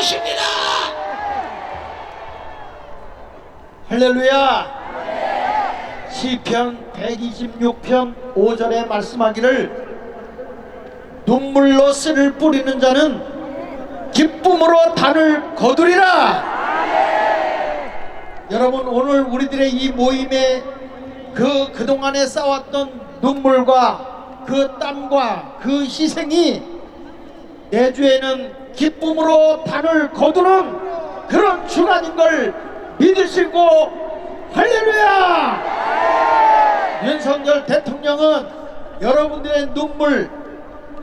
것입니다. 할렐루야 시편 126편 5절에 말씀하기를 눈물로 씨를 뿌리는 자는 기쁨으로 단을 거두리라 여러분 오늘 우리들의 이 모임에 그 그동안에 쌓았던 눈물과 그 땀과 그 희생이 내주에는 기쁨으로 단을 거두는 그런 주간인 걸 믿으시고 할렐루야! 윤석열 대통령은 여러분들의 눈물,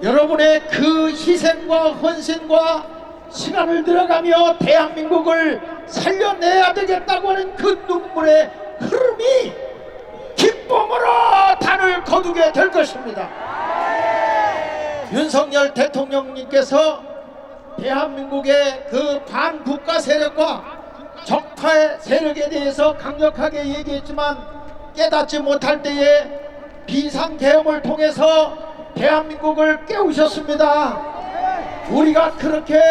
여러분의 그 희생과 헌신과 시간을 들어가며 대한민국을 살려내야 되겠다고 하는 그 눈물의 흐름이 기쁨으로 단을 거두게 될 것입니다. 윤석열 대통령님께서 대한민국의 그 반국가 세력과 적파 세력에 대해서 강력하게 얘기했지만 깨닫지 못할 때에 비상계엄을 통해서 대한민국을 깨우셨습니다. 우리가 그렇게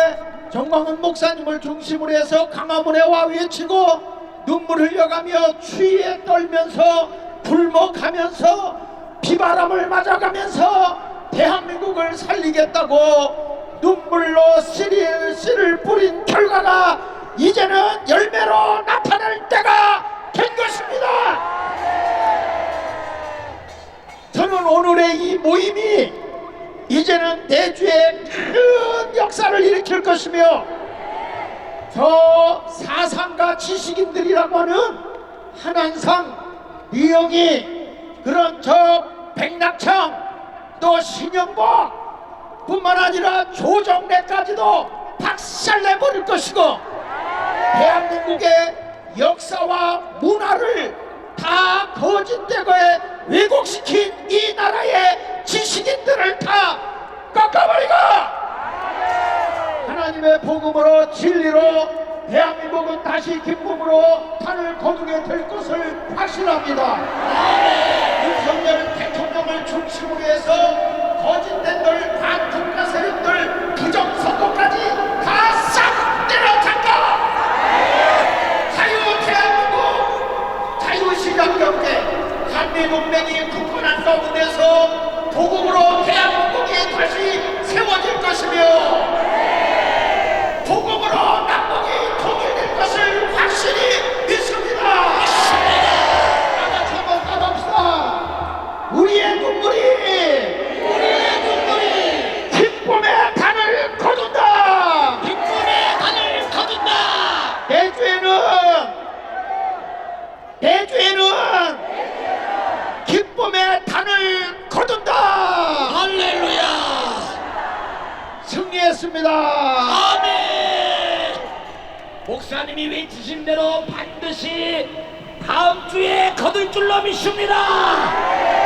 정광훈 목사님을 중심으로 해서 강화문에 와 외치고 눈물 흘려가며 추위에 떨면서 불먹하면서 비바람을 맞아가면서 대한민국을 살리겠다고 눈물로 씨를, 씨를 뿌린 결과가 이제는 열매로 나타날 때가 된 것입니다. 저는 오늘의 이 모임이 이제는 내주에 큰 역사를 일으킬 것이며 저 사상가 지식인들이라고 하는 한한상, 이영희, 그런 저 백낙청, 또 신영복 뿐만 아니라 조정래까지도 박살내버릴 것이고 대한민국의 역사와 문화를 다 거짓되고에 왜곡시킨 이 나라의 지식인들을 다 깎아버리고 하나님의 복음으로 진리로 대한민국은 다시 기쁨으로 탄을 거두게 될 것을 확신합니다. 윤석열 대통령을 중심으로 해서 한미동맹이 굳건한 가운데서 복음으로 대한민국이 다시 세워질 것이며 복음으로 남북이 통일될 것을 확실히 믿습니다. 다 같이 한번 따라합시다. 우리의 눈물이 우리의 눈물이 기쁨의 단을 거둔다. 기쁨의 단을 거둔다. 내주에는 내주에는 기쁨의 단을 거둔다. 할렐루야. 승리했습니다. 아멘. 목사님이 외치신 대로 반드시 다음 주에 거둘 줄로 믿습니다.